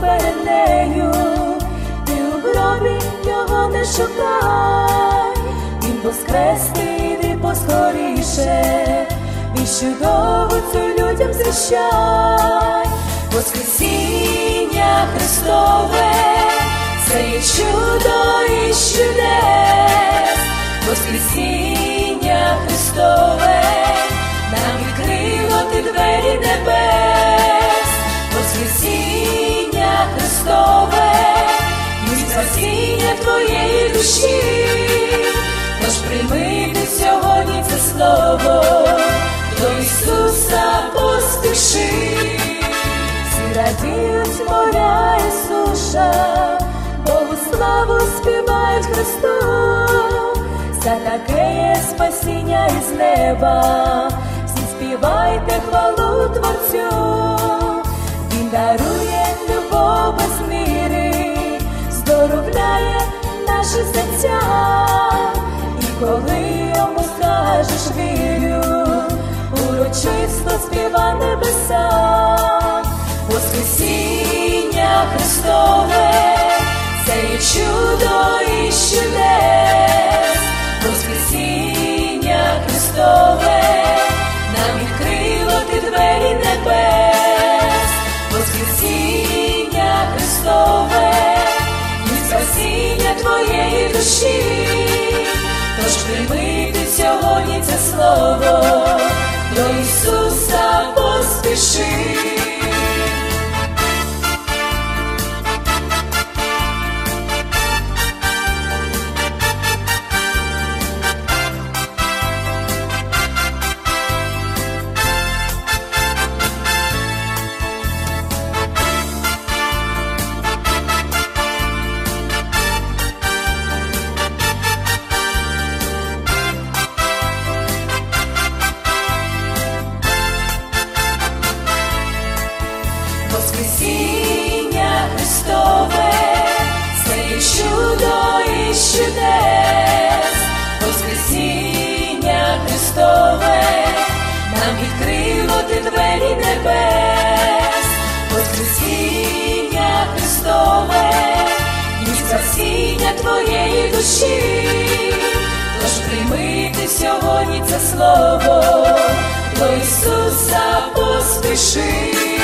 перед нею, ти у гробі його не шукай, він воскрес, ти поскоріше, і чудово цю людям звіщай, Воскресіння Христове, це є чудо і чудес, славу співають Христу, за таке є спасіння із неба, всі співайте хвалу Творцю, Він дарує любов без міри, здоровляє наші серця, і коли йому скажеш вірю, урочисто співа небеса. Воскресіння Христове, це є чудо і чудес, Воскресіння Христове, нам відкрило ти двері небес, Воскресіння Христове, і спасіння твоєї душі, тож прийми ти сьогодні це слово, до Ісуса Христове, нам відкрило ти двері небес, Воскресіння Христове, і спасіння твоєї душі, тож прийми ти сьогодні це слово, до Ісуса поспіши.